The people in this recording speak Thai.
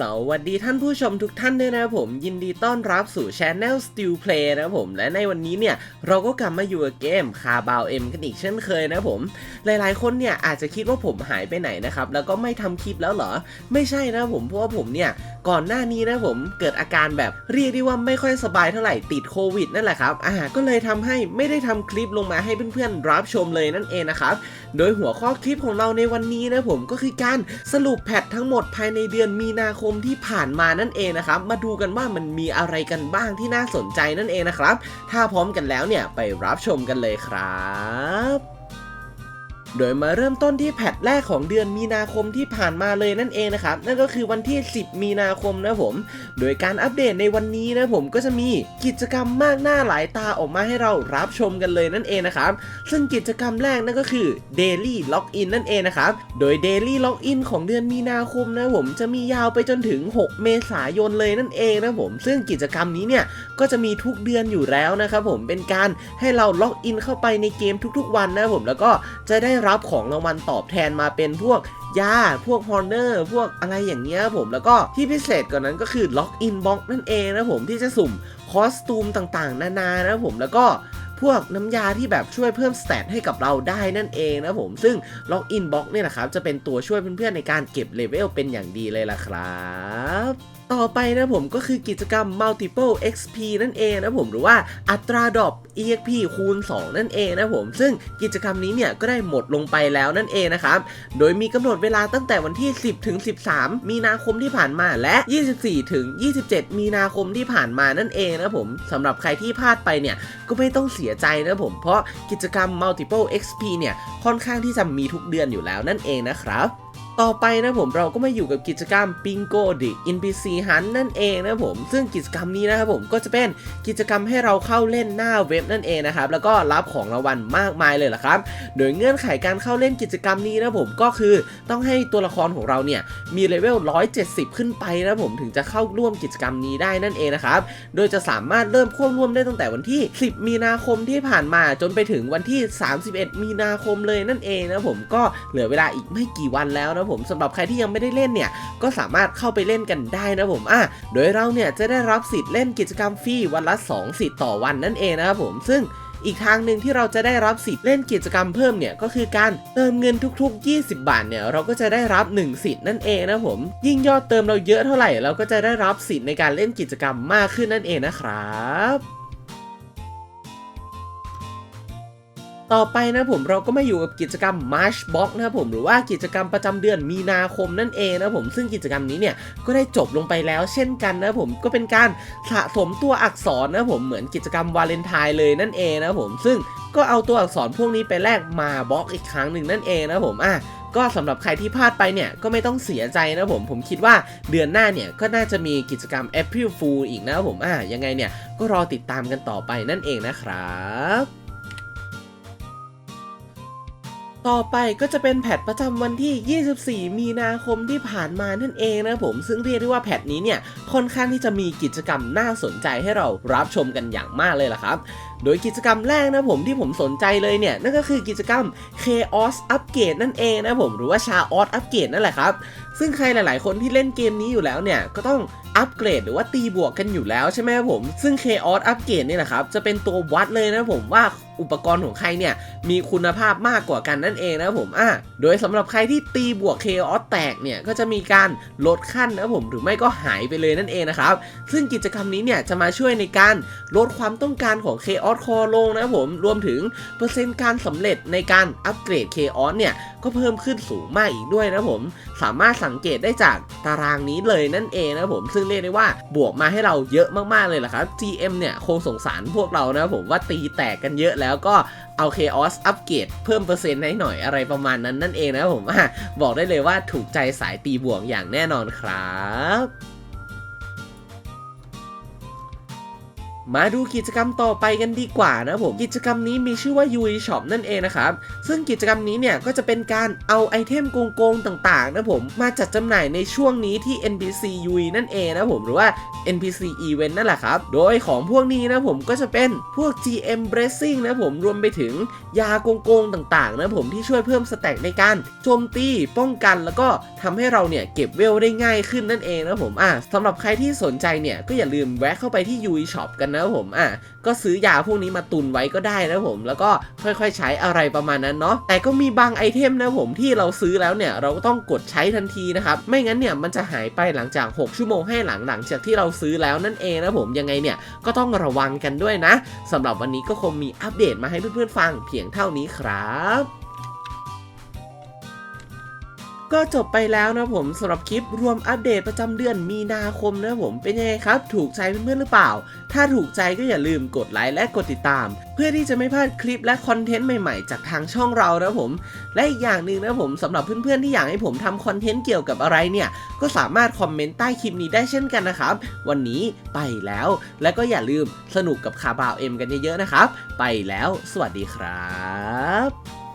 สวัสดีท่านผู้ชมทุกท่านด้วยนะครับผมยินดีต้อนรับสู่ Channel Still Play นะครับผมและในวันนี้เนี่ยเราก็กลับมาอยู่กับเกมคาบาวเอ็มกันอีกเช่นเคยนะครับผมหลายๆ คนเนี่ยอาจจะคิดว่าผมหายไปไหนนะครับแล้วก็ไม่ทำคลิปแล้วเหรอ ไม่ใช่นะครับผมเพราะว่าผมเนี่ยก่อนหน้านี้นะผมเกิดอาการแบบเรียกได้ว่าไม่ค่อยสบายเท่าไหร่ติดโควิดนั่นแหละครับอ่าก็เลยทำให้ไม่ได้ทำคลิปลงมาให้เพื่อนๆรับชมเลยนั่นเองนะครับ โดยหัวข้อคลิปของเราในวันนี้นะผมก็คือการสรุปแพททั้งหมดภายในเดือนมีนาคมที่ผ่านมานั่นเองนะครับ มาดูกันว่ามันมีอะไรกันบ้างที่น่าสนใจนั่นเองนะครับ ถ้าพร้อมกันแล้วเนี่ยไปรับชมกันเลยครับ โดยมาเริ่มต้นที่แพทแรกของเดือนมีนาคมที่ผ่านมาเลยนั่นเองนะครับ นั่นก็คือวันที่ 10 มีนาคมนะผม โดยการอัปเดตในวันนี้นะผมก็จะมีกิจกรรมมากหน้าหลายตาออกมาให้เรารับชมกันเลยนั่นเองนะครับ ซึ่งกิจกรรมแรกนั่นก็คือ Daily Login นั่นเองนะครับ โดย Daily Login ของเดือนมีนาคมนะผมจะมียาวไปจนถึง 6 เมษายนเลยนั่นเองนะผม ซึ่งกิจกรรมนี้เนี่ยก็จะมีทุกเดือนอยู่แล้วนะครับผมเป็นการให้เราล็อกอินเข้าไปในเกมทุกๆ วันนะผมแล้วก็จะได้รับของรางวัลตอบแทนมาเป็นพวกยาพวกฮอร์เนอร์พวกอะไรอย่างเงี้ยผมแล้วก็ที่พิเศษกว่านั้นก็คือล็อกอินบ็อกนั่นเองนะผมที่จะสุ่มคอสตูมต่างๆ นานานะผมแล้วก็พวกน้ำยาที่แบบช่วยเพิ่มสเตตให้กับเราได้นั่นเองนะผมซึ่งล็อกอินบ็อกเนี่ยนะครับจะเป็นตัวช่วยเพื่อนๆในการเก็บเลเวลเป็นอย่างดีเลยล่ะครับ ต่อไปนะผมก็คือกิจกรรม multiple XP นั่นเองนะผมหรือว่าอัตราดรอป EXP คูณ 2 นั่นเองนะผมซึ่งกิจกรรมนี้เนี่ยก็ได้หมดลงไปแล้วนั่นเองนะครับโดยมีกำหนดเวลาตั้งแต่วันที่ 10ถึง13 มีนาคมที่ผ่านมาและ 24ถึง27 มีนาคมที่ผ่านมานั่นเองนะผมสำหรับใครที่พลาดไปเนี่ยก็ไม่ต้องเสียใจนะผมเพราะกิจกรรม multiple XP เนี่ยค่อนข้างที่จะมีทุกเดือนอยู่แล้วนั่นเองนะครับ ต่อไปนะผมเราก็มาอยู่กับกิจกรรม Bingo The NPC Hunt นั่นเองนะผมซึ่งกิจกรรมนี้นะครับผมก็จะเป็นกิจกรรมให้เราเข้าเล่นหน้าเว็บนั่นเองนะครับแล้วก็รับของรางวัลมากมายเลยล่ะครับ โดยเงื่อนไขการเข้าเล่นกิจกรรมนี้นะผมก็คือต้องให้ตัวละครของเราเนี่ยมีเลเวล 170 ขึ้นไปนะผมถึงจะเข้าร่วมกิจกรรมนี้ได้นั่นเองนะครับโดยจะสามารถเริ่มเข้าร่วมได้ตั้งแต่วันที่ 10 มีนาคมที่ผ่านมาจนไปถึงวันที่ 31 มีนาคมเลยนั่นเองนะผมก็เหลือเวลาอีกไม่กี่วันแล้วนะผมสำหรับใครที่ยังไม่ได้เล่นเนี่ยก็สามารถเข้าไปเล่นกันได้นะผมอะโดยเราเนี่ยจะได้รับสิทธิ์เล่นกิจกรรมฟรีวันละ 2 สิทธิ์ต่อวันนั่นเองนะครับผมซึ่งอีกทางหนึ่งที่เราจะได้รับสิทธิ์เล่นกิจกรรมเพิ่มเนี่ยก็คือการเติมเงินทุกๆ 20 บาทเนี่ยเราก็จะได้รับ 1 สิทธิ์นั่นเองนะผมยิ่งยอดเติมเราเยอะเท่าไหร่เราก็จะได้รับสิทธิ์ในการเล่นกิจกรรมมากขึ้นนั่นเองนะครับ ต่อไปนะผมเราก็มาอยู่กับกิจกรรม March Box นะครับผมหรือว่ากิจกรรมประจำเดือนมีนาคมนั่นเองนะผมซึ่งกิจกรรมนี้เนี่ยก็ได้จบลงไปแล้วเช่นกันนะผมก็เป็นการสะสมตัวอักษรนะผมเหมือนกิจกรรมวาเลนไทน์เลยนั่นเองนะผมซึ่งก็เอาตัวอักษรพวกนี้ไปแลกมาบล็อกอีกครั้งหนึ่งนั่นเองนะผมอะก็สำหรับใครที่พลาดไปเนี่ยก็ไม่ต้องเสียใจนะผมผมคิดว่าเดือนหน้าเนี่ยก็น่าจะมีกิจกรรม April Fool อีกนะผมอะยังไงเนี่ยก็รอติดตามกันต่อไปนั่นเองนะครับ ต่อไปก็จะเป็นแพทประจำวันที่ 24 มีนาคมที่ผ่านมานั่นเองนะผม ซึ่งเรียกได้ว่าแพทนี้เนี่ยค่อนข้างที่จะมีกิจกรรมน่าสนใจให้เรารับชมกันอย่างมากเลยล่ะครับ โดยกิจกรรมแรกนะผมที่ผมสนใจเลยเนี่ย นั่นก็คือกิจกรรม Chaos Upgrade นั่นเองนะผมหรือว่า Chaos Upgrade นั่นแหละครับ ซึ่งใครหลาย ๆ คนที่เล่นเกมนี้อยู่แล้วเนี่ยก็ต้องอัปเกรดหรือว่าตีบวกกันอยู่แล้วใช่ไหมครับผม ซึ่ง Chaos Upgrade เนี่ยนะครับจะเป็นตัววัดเลยนะผมว่า อุปกรณ์ของใครเนี่ยมีคุณภาพมากกว่ากันนั่นเองนะผมอะโดยสำหรับใครที่ตีบวกเคออสแตกเนี่ยก็จะมีการลดขั้นนะผมหรือไม่ก็หายไปเลยนั่นเองนะครับซึ่งกิจกรรมนี้เนี่ยจะมาช่วยในการลดความต้องการของเคออสคอลงนะผมรวมถึงเปอร์เซ็นต์การสำเร็จในการอัปเกรดเคออสเนี่ยก็เพิ่มขึ้นสูงมากอีกด้วยนะผม สามารถสังเกตได้จากตารางนี้เลยนั่นเองนะผมซึ่งเรียกได้ว่าบวกมาให้เราเยอะมากๆเลยล่ะครับ GM เนี่ยคงสงสารพวกเรานะผมว่าตีแตกกันเยอะแล้วก็เอา Chaos อัปเกรดเพิ่มเปอร์เซ็นต์ให้หน่อยอะไรประมาณนั้นนั่นเองนะผมบอกได้เลยว่าถูกใจสายตีบวกอย่างแน่นอนครับ มาดูกิจกรรมต่อไปกันดีกว่านะผม กิจกรรมนี้มีชื่อว่า UI Shop นั่นเองนะครับ ซึ่งกิจกรรมนี้เนี่ยก็จะเป็นการเอาไอเทมโกงๆต่างๆนะผมมาจัดจำหน่ายในช่วงนี้ที่ NPC UI นั่นเองนะผมหรือว่า NPC Event นั่นแหละครับ โดยของพวกนี้นะผมก็จะเป็นพวก GM Blessing นะผมรวมไปถึงยาโกงๆต่างๆนะผมที่ช่วยเพิ่มสแต็กในการโจมตีป้องกันแล้วก็ทำให้เราเนี่ยเก็บเวลได้ง่ายขึ้นนั่นเองนะผมอะสำหรับใครที่สนใจเนี่ยก็อย่าลืมแวะเข้าไปที่ UI Shop กันนะผมอะก็ซื้อยาพวกนี้มาตุนไว้ก็ได้นะผม แล้วก็ค่อยๆใช้อะไรประมาณนั้นเนาะแต่ก็มีบางไอเทมนะผมที่เราซื้อแล้วเนี่ยเราก็ต้องกดใช้ทันทีนะครับไม่งั้นเนี่ยมันจะหายไปหลังจาก 6 ชั่วโมงให้หลังหลังจากที่เราซื้อแล้วนั่นเองนะผมยังไงเนี่ยก็ต้องระวังกันด้วยนะสำหรับวันนี้ก็คงมีอัปเดตมาให้เพื่อนๆฟังเพียงเท่านี้ครับก็จบไปแล้วนะผมสำหรับคลิปรวมอัปเดตประจำเดือนมีนาคมนะผมเป็นยังไงครับ ถูกใจเพื่อนๆหรือเปล่า ถ้าถูกใจก็อย่าลืมกดไลค์และกดติดตาม เพื่อที่จะไม่พลาดคลิปและคอนเทนต์ใหม่ๆ จากทางช่องเรานะผม และอีกอย่างหนึ่งนะผมสำหรับเพื่อนๆที่อยากให้ผมทำคอนเทนต์เกี่ยวกับอะไรเนี่ย ก็สามารถคอมเมนต์ใต้คลิปนี้ได้เช่นกันนะครับ วันนี้ไปแล้ว และก็อย่าลืมสนุกกับคาบาวเอ็มกันเยอะๆนะครับ ไปแล้ว สวัสดีครับ